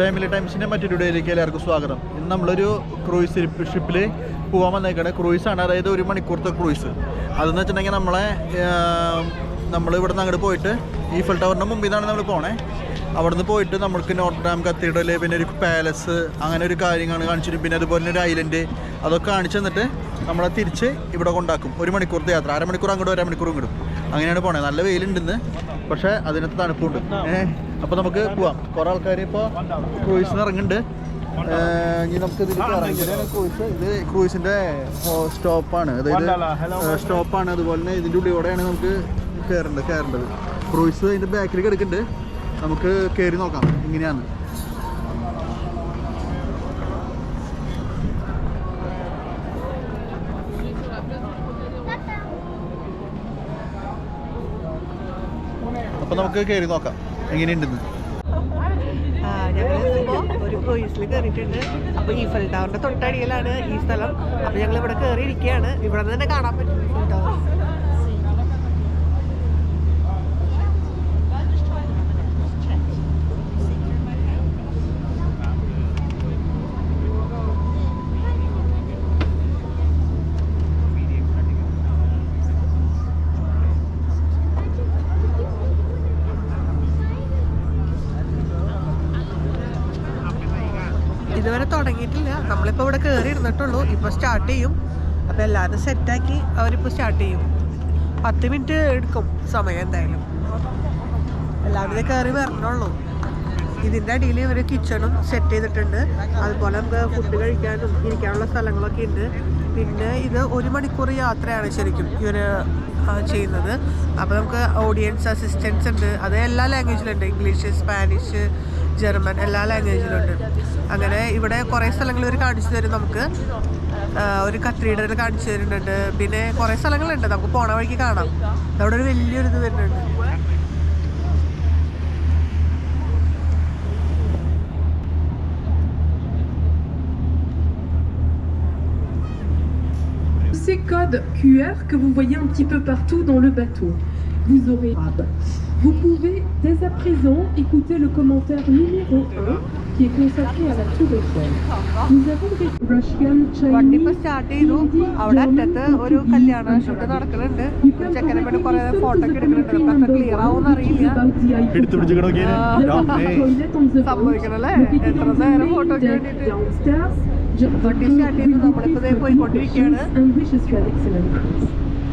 Family ടൈംസിന്റെ മറ്റൊരു വീഡിയോയിലേക്ക് എല്ലാവർക്കും സ്വാഗതം. ഇന്ന് നമ്മളൊരു ക്രൂയിസ് ഷിപ്പിൽ പോകാൻ വന്നേക്കണേ. ക്രൂയിസാണ്. അതായത് ഒരു മണിക്കൂറത്തെ ക്രൂയിസ്. അതെന്ന് വെച്ചിട്ടുണ്ടെങ്കിൽ നമ്മളെ നമ്മൾ ഇവിടെ നിന്ന് അങ്ങോട്ട് പോയിട്ട് ഈഫൽ ടവറിന്റെ മുമ്പിൽ നിന്നാണ് നമ്മൾ പോണേ. അവിടെ നിന്ന് പോയിട്ട് നമുക്ക് നോർത്ത് ഡാം കത്തീഡ്രൽ പിന്നെ ഒരു പാലസ് അങ്ങനെ ഒരു കാര്യങ്ങളാണ് കാണിച്ചിട്ട് പിന്നെ അതുപോലെ ഒരു ഐലൻഡ് അതൊക്കെ കാണിച്ചു തന്നിട്ട് നമ്മളെ തിരിച്ച് ഇവിടെ കൊണ്ടാക്കും. ഒരു മണിക്കൂറത്തെ യാത്ര. അരമണിക്കൂർ അങ്ങോട്ട് ഒരമണിക്കൂർ ഇങ്ങോട്ടും. അങ്ങനെയാണ് പോണേ. നല്ല വെയിലുണ്ടെന്ന് പക്ഷേ അതിനകത്ത് തണുപ്പുണ്ട്. ഏഹ് അപ്പോൾ നമുക്ക് പോവാം. കുറേ ആൾക്കാർ ഇപ്പോൾ ക്രൂയിസിന് ഇറങ്ങുന്നുണ്ട്. ഇനി നമുക്ക് ഇതാണ് ക്രൂയിസ് ഇത് ക്രൂയിസിന്റെ സ്റ്റോപ്പാണ് അതായത് സ്റ്റോപ്പാണ് അതുപോലെ തന്നെ ഇതിന്റെ ഉള്ളിലൂടെയാണ് നമുക്ക് കയറേണ്ടത് കയറേണ്ടത് ക്രൂയിസ് ഇതിന്റെ ബാക്കിലേക്ക് എടുക്കുന്നുണ്ട്. നമുക്ക് കയറി നോക്കാം. ഇങ്ങനെയാണ്. അപ്പോൾ നമുക്ക് കയറി നോക്കാം. എങ്ങനെയുണ്ടെന്ന്? ഒരു ക്രൂയിസിൽ കയറിയിട്ടുണ്ട് അപ്പൊ ഈഫൽ ടവറിന്റെ തൊട്ടടിയിലാണ് ഈ സ്ഥലം. അപ്പൊ ഞങ്ങൾ ഇവിടെ കയറി ഇരിക്കുകയാണ് ഇവിടെ നിന്ന് തന്നെ കാണാൻ പറ്റും ഈഫൽ ടവർ ഇതുവരെ തുടങ്ങിയിട്ടില്ല. നമ്മളിപ്പോൾ ഇവിടെ കയറി ഇരുന്നിട്ടുള്ളൂ. ഇപ്പോൾ സ്റ്റാർട്ട് ചെയ്യും. അപ്പോൾ എല്ലാവരും സെറ്റാക്കി അവരിപ്പോൾ സ്റ്റാർട്ട് ചെയ്യും. പത്ത് മിനിറ്റ് എടുക്കും സമയം എന്തായാലും. എല്ലാവരും കയറി വരണുള്ളൂ. ഇതിന്റെ അടിയിൽ ഇവർ കിച്ചണും സെറ്റ് ചെയ്തിട്ടുണ്ട്. അതുപോലെ നമുക്ക് ഫുഡ് കഴിക്കാനും ഇരിക്കാനുള്ള സ്ഥലങ്ങളൊക്കെ ഉണ്ട്. പിന്നെ ഇത് ഒരു മണിക്കൂർ യാത്രയാണ് ശരിക്കും ഇവർ ചെയ്യുന്നത്. അപ്പോൾ നമുക്ക് ഓഡിയൻസ് അസിസ്റ്റൻസ് ഉണ്ട്. അത് എല്ലാ ലാംഗ്വേജിലുണ്ട് ഇംഗ്ലീഷ് സ്പാനിഷ് ജർമ്മൻ എല്ലാ ലാംഗ്വേജിലുണ്ട് അങ്ങനെ ഇവിടെ കുറേ സ്ഥലങ്ങൾ ഇവർ കാണിച്ചു തരും നമുക്ക്. ഒരു കത്രീഡൽ കാണിച്ചു തരുന്നുണ്ട്. പിന്നെ കുറേ സ്ഥലങ്ങളുണ്ട്. നമുക്ക് പോണ വഴിക്ക് കാണാം. അവിടെ ഒരു വലിയൊരു ഇത് വരുന്നുണ്ട്. Ces codes QR que vous voyez un petit peu partout dans le bateau, vous aurez. Vous pouvez dès à présent écouter le commentaire numéro 1 qui est consacré à la tour Eiffel. Nous avons des Russian, Chinese, start ചെയ്തു അവിടെ അറ്റത്ത് ഒരു കല്യാണ shoot നടക്കുന്നുണ്ട് ചെക്കനെ വേണ്ടി കുറെ photo ഒക്കെ എടുക്കുന്നുണ്ട് നമുക്ക് അത്ര ക്ലിയർ ആവുമെന്ന് അറിയില്ല എടുത്തു പിടിച്ച് നോക്കിയാൽ സംഭവിക്കണല്ലേ എത്ര നേരം ഫോട്ടോക്ക് വേണ്ടിയിട്ട് വണ്ടി സ്റ്റാർട്ട് ചെയ്തു നമ്മളിപ്പോ പോയിക്കൊണ്ടിരിക്കുകയാണ്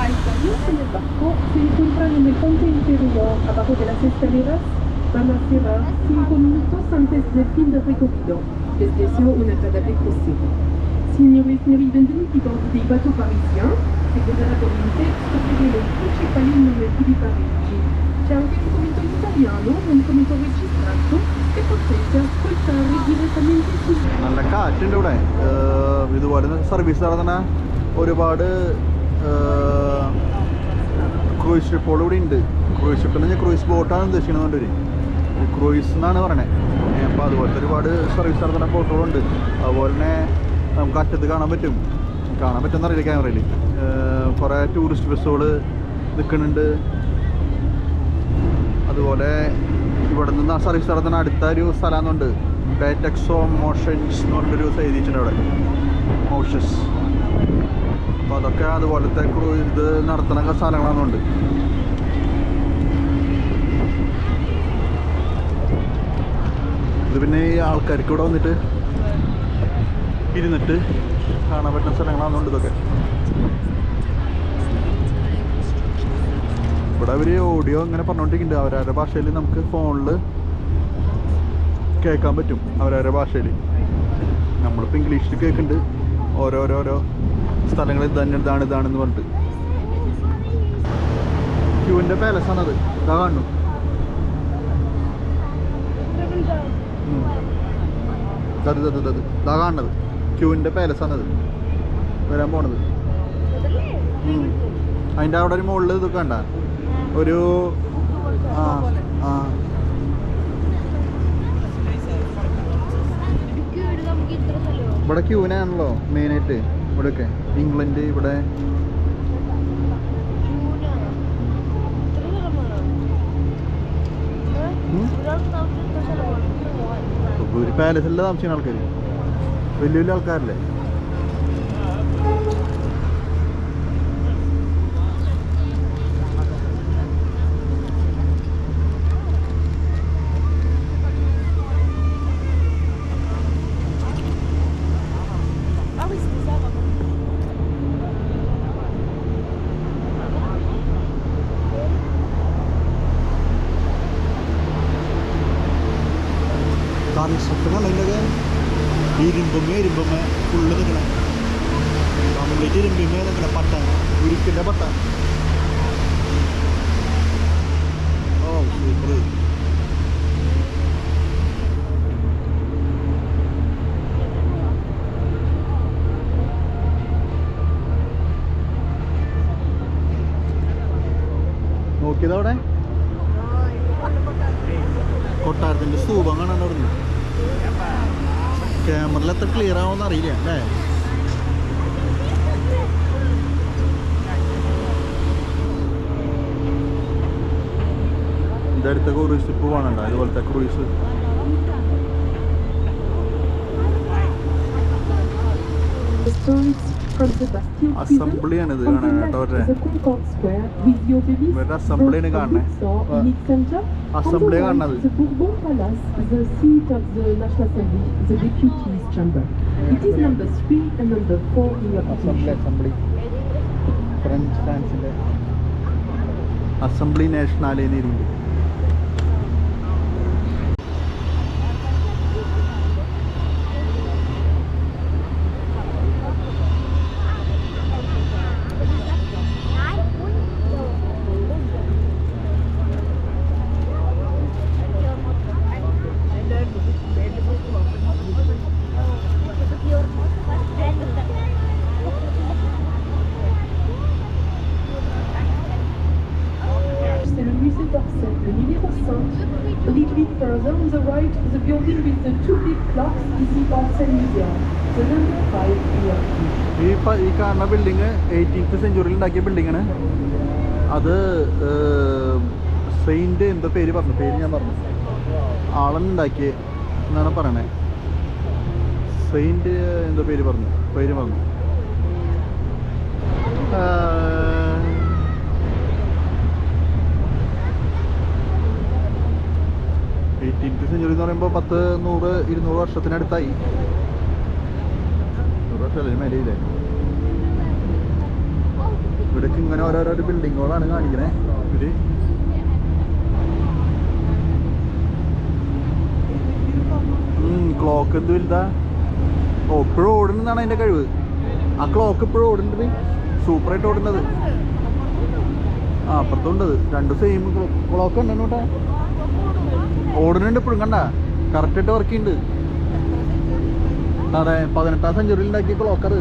Los en el barco se encuentran en el ponte interior abajo de las escaleras. Van a cerrar cinco minutos antes del fin del recorrido. Les deseo una agradable crucero. E benvenuti a bordo dei bateaux parisiens. Secondaramente scopriremo i principali monumenti di Parigi. C'è anche un commento italiano, un commento registrato che potete ascoltare direttamente sul നല്ല കാറ്റുണ്ട് ഇവിടെ ഏഹ് ഇതുപോലെ service നടത്തുന്ന ഒരുപാട് cruise ഷിപ്പുകൾ ഇവിടെ ഉണ്ട്. Cruise ship എന്ന് പറഞ്ഞാൽ ക്രൂയിസ് ബോട്ടാണ് ഉദ്ദേശിക്കുന്നത് ഒരു ക്രൂയിസ് എന്നാണ് പറയണത് അപ്പോൾ അതുപോലത്തെ ഒരുപാട് സർവീസ് നടത്തുന്ന ബോട്ടുകളുണ്ട് അതുപോലെ തന്നെ നമുക്ക് അറ്റത്ത് കാണാൻ പറ്റും. കാണാൻ പറ്റുമെന്നറിയില്ല ക്യാമറയിൽ കുറേ ടൂറിസ്റ്റ് ബസ്സുകൾ നിൽക്കുന്നുണ്ട് അതുപോലെ ഇവിടെ നിന്ന് സർവീസ് നടത്തുന്ന അടുത്ത ഒരു സ്ഥലമെന്നുണ്ട്. ബേറ്റക്സോ മോഷൻസ് എന്ന് പറഞ്ഞൊരു എഴുതിയിട്ടുണ്ട് അവിടെ. മോഷസ് അപ്പോൾ അതൊക്കെ അതുപോലത്തെ ഇത് നടത്തുന്ന സ്ഥലങ്ങളാണെന്നുണ്ട് ഇത് പിന്നെ ഈ ആൾക്കാർക്ക് ഇവിടെ വന്നിട്ട് ഇരുന്നിട്ട് കാണാൻ പറ്റുന്ന സ്ഥലങ്ങളാണെന്നുണ്ട് ഇതൊക്കെ. ഇവിടെ അവർ ഓഡിയോ ഇങ്ങനെ പറഞ്ഞുകൊണ്ടിരിക്കുന്നുണ്ട് അവരവരുടെ ഭാഷയിൽ നമുക്ക് ഫോണിൽ കേൾക്കാൻ പറ്റും. അവരവരുടെ ഭാഷയിൽ. നമ്മളിപ്പോൾ ഇംഗ്ലീഷിൽ കേൾക്കുന്നുണ്ട്. ഓരോരോരോ സ്ഥലങ്ങൾ ഇതാണ് ഇതാണ് ഇതാണെന്ന് പറഞ്ഞിട്ട്. ക്യൂവിന്റെ പാലസാണത് ഇതാ കാണുന്നു. ദത് ദത് ദത് ഇതാ കാണുന്നത്. ക്യൂവിന്റെ പാലസാണത് വരാൻ പോണത്. അതിന്റെ അവിടെ ഒരു മുകളിൽ ഇത് കണ്ട? ഒരു ആ ആ. ഇവിടെ ക്യൂവിനാണല്ലോ മെയിനായിട്ട് ഇവിടെയൊക്കെ. ഇംഗ്ലണ്ട് ഇവിടെ. ഉം. ഒരു പാലസിലെ താമസിക്കുന്ന ആൾക്കാർ വലിയ വലിയ ആൾക്കാരല്ലേ കൺസ്ട്രക്ഷൻ അതിന്റെ ഇരുമ്പുമ്മ ഇരുമ്പുമ്മ ഫുള്ള് നിൽക്കണം കംപ്ലീറ്റ് ഇരുമ്പിമ്മ നിൽക്കണം പട്ട ഉരുക്കിന്റെ പട്ട ഓ ടൂറിസ്റ്റ് പോവാണല്ലോ അതുപോലത്തെ ക്രൂയിസ് അസംബ്ലി ആണിത് കാണാൻ കേട്ടോ ഇവരുടെ അസംബ്ലി ആണ് കാണുന്നത് അസംബ്ലി കാണുന്നത് അസംബ്ലി നാഷണാലിയിൽ ഇരിക്കും കാണുന്ന ബിൽഡിങ് എയ്റ്റീൻത്ത് സെഞ്ചുറിയിൽ ഉണ്ടാക്കിയ ബിൽഡിങ്ങാണ് അത് സെയിന്റ് എന്തോ പേര് പറഞ്ഞു. പേര് ഞാൻ പറഞ്ഞു. ആളുണ്ടാക്കിയ എന്നാണ് പറയണേ. സെയിന്റ് എന്തോ പേര് പറഞ്ഞു. പേര് പറഞ്ഞു. എയ്റ്റീൻത്ത് സെഞ്ചുറി എന്ന് പറയുമ്പോൾ പത്ത് നൂറ് ഇരുന്നൂറ് വർഷത്തിനടുത്തായി. നൂറ് വർഷമല്ലേ മേലെയില്ലേ? ഇവിടേക്ക് ഇങ്ങനെ ഓരോരോ ബിൽഡിങ്ങുകളാണ് കാണിക്കണേ. ഇവർ ക്ലോക്ക് എന്ത് വലുതാ? ഓ ഇപ്പോഴും ഓടുന്നതാണ് അതിന്റെ കഴിവ്. ആ ക്ലോക്ക് ഇപ്പോഴും ഓടുന്നത് സൂപ്പറായിട്ട് ഓടുന്നത്. ആ അപ്പുറത്തുണ്ടത് രണ്ട് സെയിം ക്ലോക്ക് ഉണ്ടെന്ന് കേട്ടാ ഓടുന്നുണ്ട് ഇപ്പോഴും കണ്ട? കറക്റ്റായിട്ട് വർക്ക് ചെയ്യുന്നുണ്ട്. അതെ പതിനെട്ടാം സെഞ്ചുറിയിൽ ഉണ്ടാക്കിയ ക്ലോക്കർ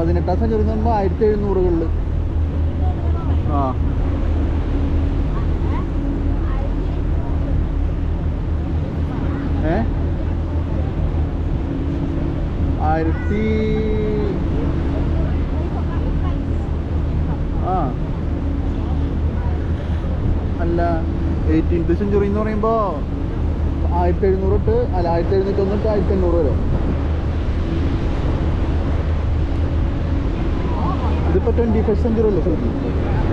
പതിനെട്ടാം സെഞ്ചുറി എന്ന് പറയുമ്പോൾ ആയിരത്തി എഴുന്നൂറുകളിൽ ആ. ഏ? ആയിരത്തി ആ. അല്ല എയ്റ്റീൻത്ത് സെഞ്ചുറി എന്ന് പറയുമ്പോൾ ആയിരത്തി എഴുന്നൂറ് തൊട്ട് അല്ല ആയിരത്തി എഴുന്നൂറ്റി ഒന്ന് തൊട്ട് ആയിരത്തി എണ്ണൂറ് വരെ. ഇതിപ്പോൾ ട്വന്റി ഫസ്റ്റ് സെഞ്ചുറി അല്ലേ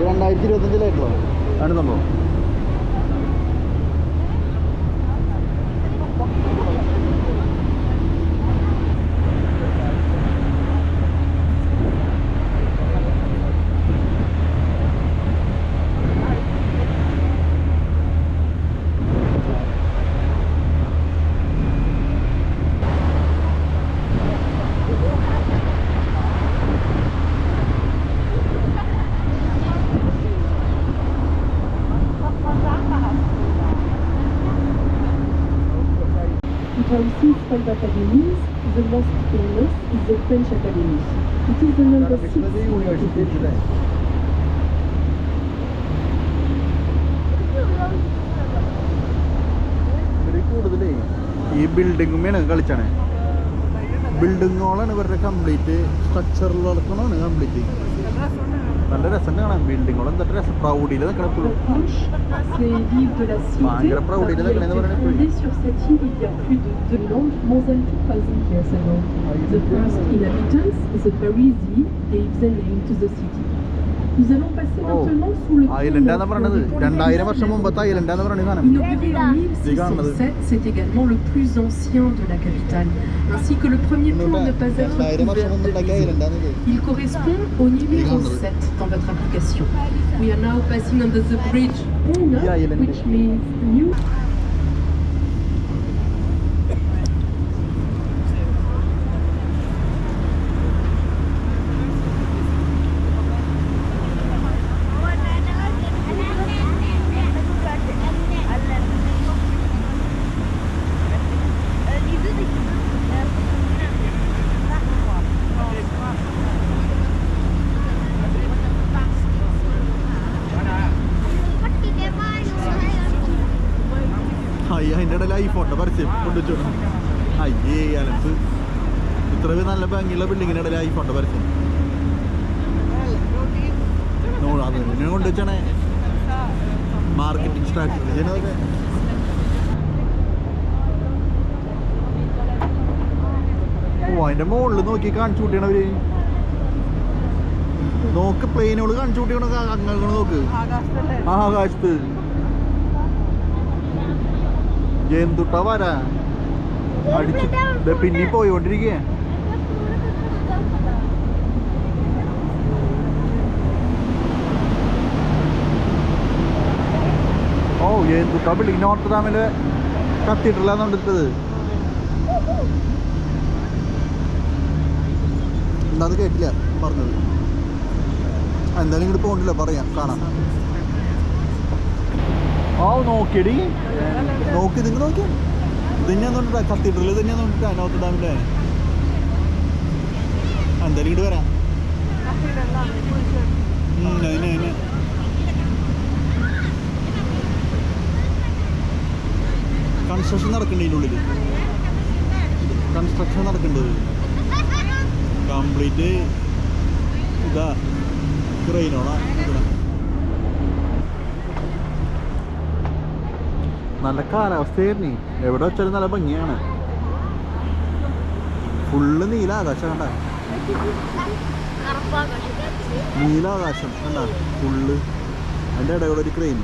രണ്ടായിരത്തി ഇരുപത്തഞ്ചിലായിട്ടുള്ളതാണ് സംഭവം. Academies. The most famous is the French Academy. It is the number six university. ഇവർ കൂടുതലേ ഈ ബിൽഡിങ്ങുമേണ് കളിച്ചാണ് ബിൽഡിങ്ങോളാണ് ഇവരുടെ കംപ്ലീറ്റ് സ്ട്രക്ചറിലടക്കണമാണ് കംപ്ലീറ്റ് നല്ല രസം കാണാൻ ബിൽഡിങ്ങോൾ എന്താ രസം പ്രൗഡിയിൽ നിൽക്കണം എപ്പോഴും couche, c'est l'île de la Cité. Mangra proud, est là, il est là, il est là. Fondée sur cette île il y a plus de 2 more than 2000 years ago. The first inhabitants, the Parisi, gave the name to the city. Nous allons passer Oh. maintenant sous le pont ഐലൻഡാന്ന് neuf, പറയണത് le pont രണ്ടായിരം. വർഷം മുമ്പത്തെ ഐലൻഡാന്ന് പറയണ ഈ സാധനം en 1607, c'est également le plus ancien de la capitale, ainsi que le premier pont ne pas être ഇത് Il correspond au numéro 7 dans votre application. We are now passing under the bridge which means new. ഐഫോണിന്റെ പരസ്യം കൊണ്ടുവച്ചു. അയ്യേ Allen's ഇത്ര നല്ല ഭംഗിയുള്ള ബിൽഡിങ്ങിന്റെ ഇടയിൽ ഐഫോണിന്റെ പരസ്യം. അത് എന്നെ കൊണ്ടുവച്ചാണേ. മാർക്കറ്റിംഗ് സ്ട്രാറ്റജി അതൊക്കെ ഓ അതിന്റെ മുകളിൽ നോക്കി കാണിച്ചു കൂട്ടിയണവര്. നോക്ക് പ്ലെയിനുകൾ കാണിച്ചു കൂട്ടിയണ? അങ്ങനെ നോക്ക്. ആകാശത്ത്. എന്തുട്ടാ വരാ അടിച്ച്. പിന്നെ പോയിക്കൊണ്ടിരിക്കുക ഓ എന്തുട്ടാ ബിൽഡിംഗ് നോർത്ത് ഡാമിൽ കത്തീഡ്രലാന്ന് എടുത്തത്. എന്താന്ന് കേട്ടില്ല? പറഞ്ഞത്. എന്തായാലും ഇങ്ങോട്ട് പോകണ്ടില്ല പറയാം. കാണാം. ആ നോക്കിയടി. നോക്കി നിങ്ങൾ നോക്കി. ഇതന്നെ നോക്കിട്ടാ കത്തീഡ്രൽ തന്നെയാ നോക്കിട്ടാ നോർത്ത് ഡാമിലെ എന്തായാലും ഇങ്ങോട്ട് വരാം. കൺസ്ട്രക്ഷൻ നടക്കുന്നുണ്ട് ഇതിന്റെ കൺസ്ട്രക്ഷൻ നടക്കേണ്ടത് കംപ്ലീറ്റ് ഇതാ ക്രെയിനോടാ ഇവിടെ നല്ല കാലാവസ്ഥയായിരുന്നു എവിടെ വെച്ചാലും നല്ല ഭംഗിയാണ്. ഫുള്ള് നീല ആകാശം കണ്ട. നീലാകാശം കണ്ട. ഫുള്ള്. അതിന്റെ ഇടയിലൊരു ക്രെയിൻ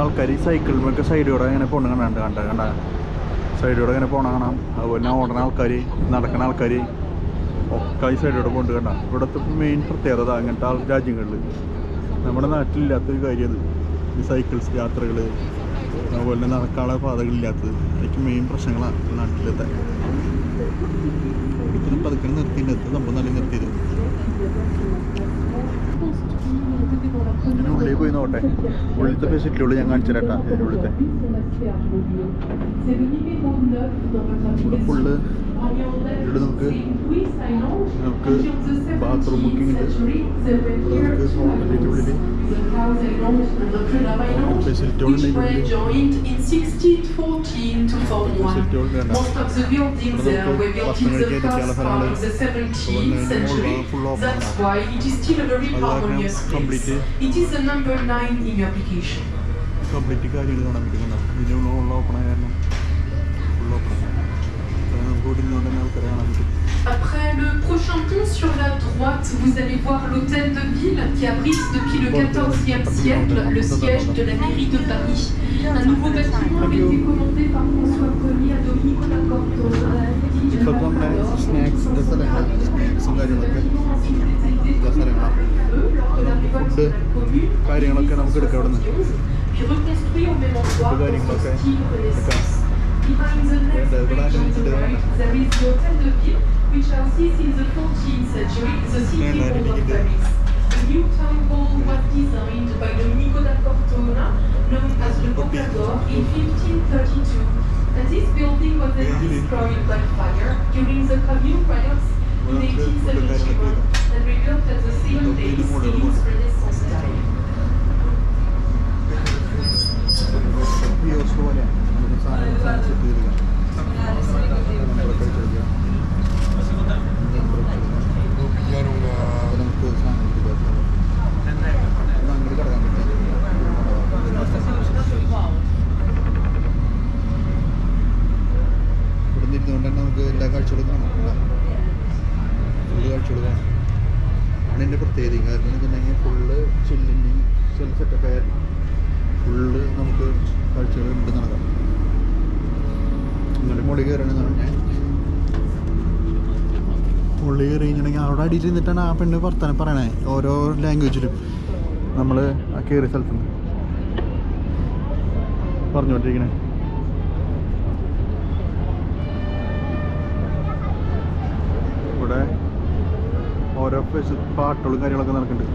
ആൾക്കാർ ഈ സൈക്കിളിലൊക്കെ സൈഡിലൂടെ ഇങ്ങനെ പോണ കണ്ട കണ്ട കണ്ട സൈഡിലൂടെ ഇങ്ങനെ പോണ കാണാം. അതുപോലെ തന്നെ ഓടുന്ന ആൾക്കാർ നടക്കുന്ന ആൾക്കാർ ഒക്കെ ഈ സൈഡിലൂടെ കൊണ്ട് കണ്ട. ഇവിടുത്തെ മെയിൻ പ്രത്യേകത അങ്ങനത്തെ ആൾ രാജ്യങ്ങളിൽ നമ്മുടെ നാട്ടിലില്ലാത്തൊരു കാര്യം അത് ഈ സൈക്കിൾസ് യാത്രകൾ അതുപോലെ തന്നെ നടക്കാനുള്ള പാതകളില്ലാത്തത്. അതൊക്കെ മെയിൻ പ്രശ്നങ്ങളാണ് നാട്ടിലത്തെ. ഇവിടുത്തെ പതുക്കെ നിർത്തിയിട്ടുണ്ട് സംഭവം നല്ല നിർത്തിയത്. ഞാൻ ഉള്ളിൽ പോയി നോട്ടെ ഉള്ളിലത്തെ ഫെസിലിറ്റികൾ ഞാൻ കാണിച്ചു തരാട്ടാ ഇതിന്റെ ഉള്ളിലത്തെ. ഫുള്ള് ഇവിടെ നമുക്ക് നമുക്ക് ബാത്റൂം ബുക്കിംഗ് ഉണ്ട് നമുക്ക് ഹോട്ടലിന്റെ ഉള്ളിൽ ഫെസിലിറ്റികളുണ്ട് ഇതിന്റെ ഉള്ളിൽ joined in 1614 to form one. ഫെസിലിറ്റികളുണ്ട് കണ്ട Most of the buildings there were built in the first part of the 17th century. That's why it is still very harmonious. It is the number 9 in your application. Complete കാര്യങ്ങൾ കാണാൻ പറ്റും ഇതിനുള്ള ഓപ്പണായ കാരണം le prochain pont sur la droite, vous allez voir l'hôtel de ville qui abrite depuis le XIVe siècle le siège de la mairie de Paris. Un nouveau bâtiment avait été commandé par François Ier à സ്ഥലങ്ങൾ സ്നാക്സും കാര്യങ്ങളൊക്കെ നമുക്ക് എടുക്കാം അവിടെ നിന്ന് കാര്യങ്ങളൊക്കെ എടുക്കാം defines an expression of right. There is the Hotel de Ville, which houses in the 14th century the city hall of Paris. The new town hall was designed by Domenico da Cortona, known as Le Pompadour, in 1532. And this building was then destroyed by fire during the commune riots in 1871 and rebuilt at the same date in its Renaissance style. Obrigado. നിന്നിട്ടാണ് ആ പെണ്ണ് വർത്താനം പറയണേ. ഓരോ ലാംഗ്വേജിലും നമ്മൾ ആ കയറിയ സ്ഥലത്ത് നിന്ന് പറഞ്ഞുകൊണ്ടിരിക്കണേ. ഇവിടെ ഓരോ പാട്ടുകളും കാര്യങ്ങളൊക്കെ നടക്കുന്നുണ്ട്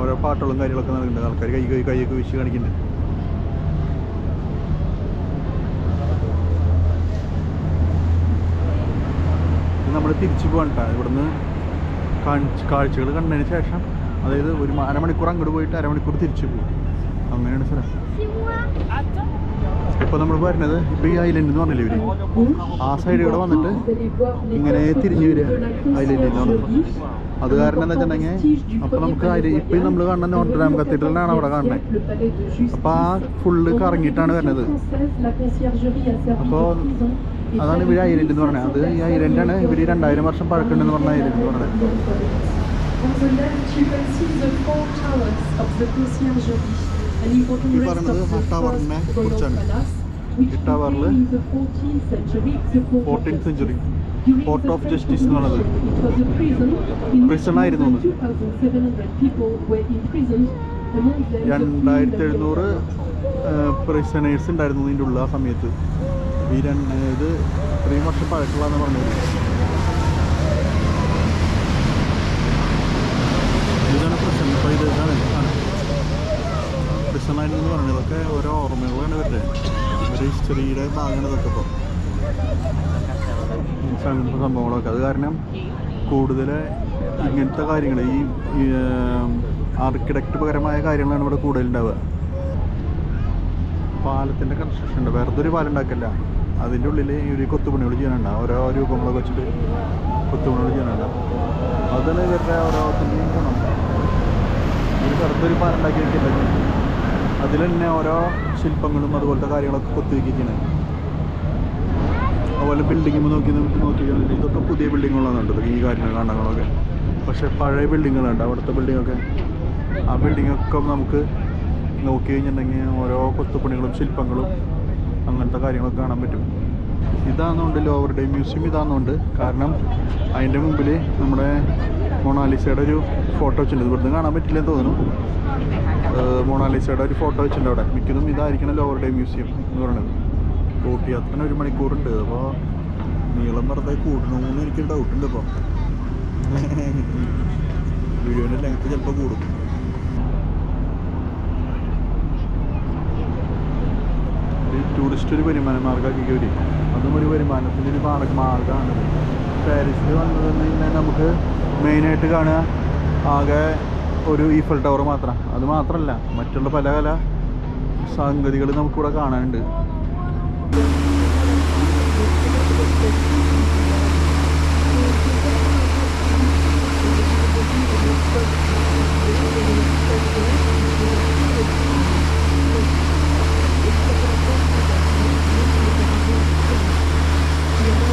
ഓരോ പാട്ടുകളും കാര്യങ്ങളൊക്കെ നടക്കുന്നുണ്ട് ആൾക്കാർ കൈ കൈ കൈയൊക്കെ വീശി കാണിക്കുന്നുണ്ട് നമ്മൾ തിരിച്ചു പോകണ്ട ഇവിടുന്ന് കാണിച്ച് കാഴ്ചകൾ കണ്ടതിന് ശേഷം അതായത് ഒരു അരമണിക്കൂർ അങ്ങോട്ട് പോയിട്ട് അരമണിക്കൂർ തിരിച്ചു പോകും അങ്ങനെയാണ് സ്ഥലം. ഇപ്പോൾ നമ്മൾ വരുന്നത് ഇപ്പോൾ ഈ ഐലൻഡ് എന്ന് പറഞ്ഞില്ലേ ഇവർ? ആ സൈഡിൽ കൂടെ വന്നിട്ട് ഇങ്ങനെ തിരിഞ്ഞു വരിക ഐലൻഡിൽ നിന്ന് അത് കാരണം എന്താ വെച്ചിട്ടുണ്ടെങ്കിൽ അപ്പോൾ നമുക്ക് ഇപ്പൊ ഇപ്പം നമ്മൾ കാണുന്ന നോട്ടർഡാം കത്തീഡ്രലാണ് അവിടെ കാണുന്നത് അപ്പോൾ ആ ഫുള്ള് കറങ്ങിയിട്ടാണ് വരുന്നത്. അപ്പോൾ അതാണ് ഇവർ ഐരന്റ് എന്ന് പറഞ്ഞത്. അത് ഈ ഐരന്റാണ് ഇവർ രണ്ടായിരം വർഷം പഴക്കുണ്ടെന്ന് പറഞ്ഞ ഐരന്റ് എന്ന് പറഞ്ഞത്. ഫോർട്ട് ഓഫ് ജസ്റ്റിസ് എന്ന് പറഞ്ഞത്. പ്രിസണായിരുന്നു രണ്ടായിരത്തി എഴുന്നൂറ് പ്രിസണേഴ്സ് ഉണ്ടായിരുന്നു ഇതിന്റെ ഉള്ള ആ സമയത്ത്. ഈ രണ്ട് ഇത് ഇത്രയും വർഷം പഴക്കമുള്ളതെന്ന് പറഞ്ഞത് ഇതാണ് പ്രശ്നം. ഇപ്പോൾ ഇത് ഇതാണ്. പ്രിസണായിരുന്നു എന്ന് പറയുന്നത് ഇതൊക്കെ ഓരോ ഓർമ്മകളാണ് ഇവരുടെ ഒരു ഹിസ്റ്ററിയുടെ ഭാഗമാണ് ഇതൊക്കെ ഇപ്പോൾ അങ്ങനത്തെ സംഭവങ്ങളൊക്കെ. അത് കാരണം കൂടുതൽ ഇങ്ങനത്തെ കാര്യങ്ങൾ ഈ ആർക്കിടെക്ട് പകരമായ കാര്യങ്ങളാണ് ഇവിടെ കൂടുതലുണ്ടാവുക. പാലത്തിന്റെ കൺസ്ട്രക്ഷൻ ഉണ്ട്. വെറുതെ ഒരു പാലം ഉണ്ടാക്കില്ല അതിന്റെ ഉള്ളിൽ ഒരു കൊത്തുപണികൾ ചെയ്യാനുണ്ട്. ഓരോ രൂപങ്ങളൊക്കെ വെച്ചിട്ട് കൊത്തുപണികൾ ചെയ്യാനുണ്ട്. അതിൽ ഇവരുടെ ഓരോ ഗുണം ഒരു കറുത്തൊരു പാൻ ഉണ്ടാക്കി വെക്കുന്നുണ്ട് അതിൽ തന്നെ ഓരോ ശില്പങ്ങളും അതുപോലത്തെ കാര്യങ്ങളൊക്കെ കൊത്തുവെക്കുകയാണ് അതുപോലെ ബിൽഡിങ് നോക്കി നോക്കി ഇതൊക്കെ പുതിയ ബിൽഡിങ്ങുകളാണ് കണ്ടത് ഈ കാര്യങ്ങൾ കണ്ടങ്ങളൊക്കെ പക്ഷേ പഴയ ബിൽഡിങ്ങുകളുണ്ട് അവിടുത്തെ ബിൽഡിങ്ങൊക്കെ ആ ബിൽഡിങ്ങൊക്കെ നമുക്ക് നോക്കി കഴിഞ്ഞിട്ടുണ്ടെങ്കിൽ ഓരോ കൊത്തുപണികളും ശില്പങ്ങളും അങ്ങനത്തെ കാര്യങ്ങളൊക്കെ കാണാൻ പറ്റും. ഇതാണെന്നുണ്ട് ലോവർ ഡേ മ്യൂസിയം ഇതാണെന്നുണ്ട് കാരണം അതിന്റെ മുമ്പിൽ നമ്മുടെ മൊണാലിസയുടെ ഒരു ഫോട്ടോ വെച്ചിട്ടുണ്ട്. ഇവിടുന്ന് കാണാൻ പറ്റില്ലെന്ന് തോന്നുന്നു. മൊണാലിസയുടെ ഒരു ഫോട്ടോ വെച്ചിട്ടുണ്ട് അവിടെ. മിക്കതും ഇതായിരിക്കണം ലോവർ ഡേ മ്യൂസിയം എന്ന് പറയുന്നത്. ബോട്ട് അത്ര ഒരു മണിക്കൂറുണ്ട്. അപ്പോൾ നീളം വെറുതെ കൂടണമെന്ന് എനിക്ക് ഡൗട്ടുണ്ട് ഇപ്പോൾ വീഡിയോന്റെ ലെങ്ത് ചിലപ്പോൾ കൂടും. ടൂറിസ്റ്റ് ഒരു വരുമാന മാർഗമാക്കി കയറി. അതും ഒരു വരുമാനത്തിന്റെ ഒരു മാർഗ മാർഗമാണ്. പാരീസിൽ വന്നത് കഴിഞ്ഞാൽ നമുക്ക് മെയിനായിട്ട് കാണുക ആകെ ഒരു ഈഫൽ ടവർ മാത്രം. അത് മാത്രമല്ല മറ്റുള്ള പല പല സംഗതികൾ നമുക്കിവിടെ കാണാനുണ്ട്.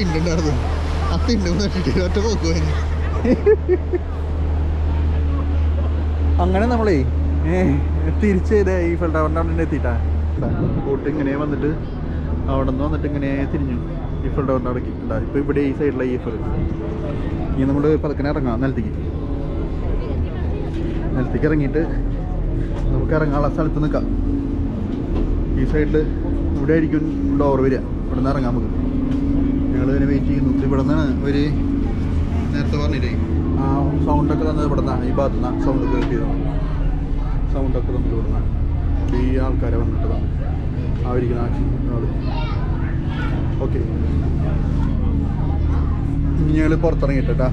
തിണ്ടുണ്ടായിരുന്നു ആ തിണ്ട് നട്ടിട്ട് ഒറ്റ പോക്ക് പോയി. അങ്ങനെ നമ്മളേ ഏ, തിരിച്ച് ഈ ഫിൽ ടവറിന്റെ അവിടെ എത്തിയിട്ടാ. ബോട്ട് ഇങ്ങനെ വന്നിട്ട് അവിടെ നിന്ന് വന്നിട്ട് ഇങ്ങനെ തിരിഞ്ഞു. ഈ ഫിൽ ടവറിന്റെ അവിടെ ഉണ്ടാ ഇപ്പോൾ ഇവിടെ ഈ സൈഡിലെ ഈ ഫിൽ ഇനി നമ്മൾ പതുക്കനെ ഇറങ്ങാം നിലത്തേക്ക് നിലത്തേക്ക് ഇറങ്ങിയിട്ട് നമുക്ക് ഇറങ്ങാനുള്ള സ്ഥലത്ത് നിൽക്കാം. ഈ സൈഡിൽ ഇവിടെ ആയിരിക്കും ഡോർ വരിക. ഇവിടെ നിന്ന് ഇറങ്ങാം നമുക്ക്. ഇതിനെ വെയിറ്റ് ചെയ്യുന്നു. ഒത്തിരി നിന്നാണ് ഒരു നേരത്തെ പറഞ്ഞില്ലേ? ആ സൗണ്ടൊക്കെ തന്നത് ഇവിടെ നിന്നാണ് ഈ ഭാഗത്തു നിന്നാണ് സൗണ്ട് കേട്ടിയത്. സൗണ്ടൊക്കെ തന്നത് ഇവിടെ നിന്നാണ് ഈ ആൾക്കാരെ വന്നിട്ടതാണ് ആ ആയിരിക്കുന്ന ആൾ ഓക്കെ ഇനി ഞങ്ങൾ പുറത്തിറങ്ങിയിട്ടാ.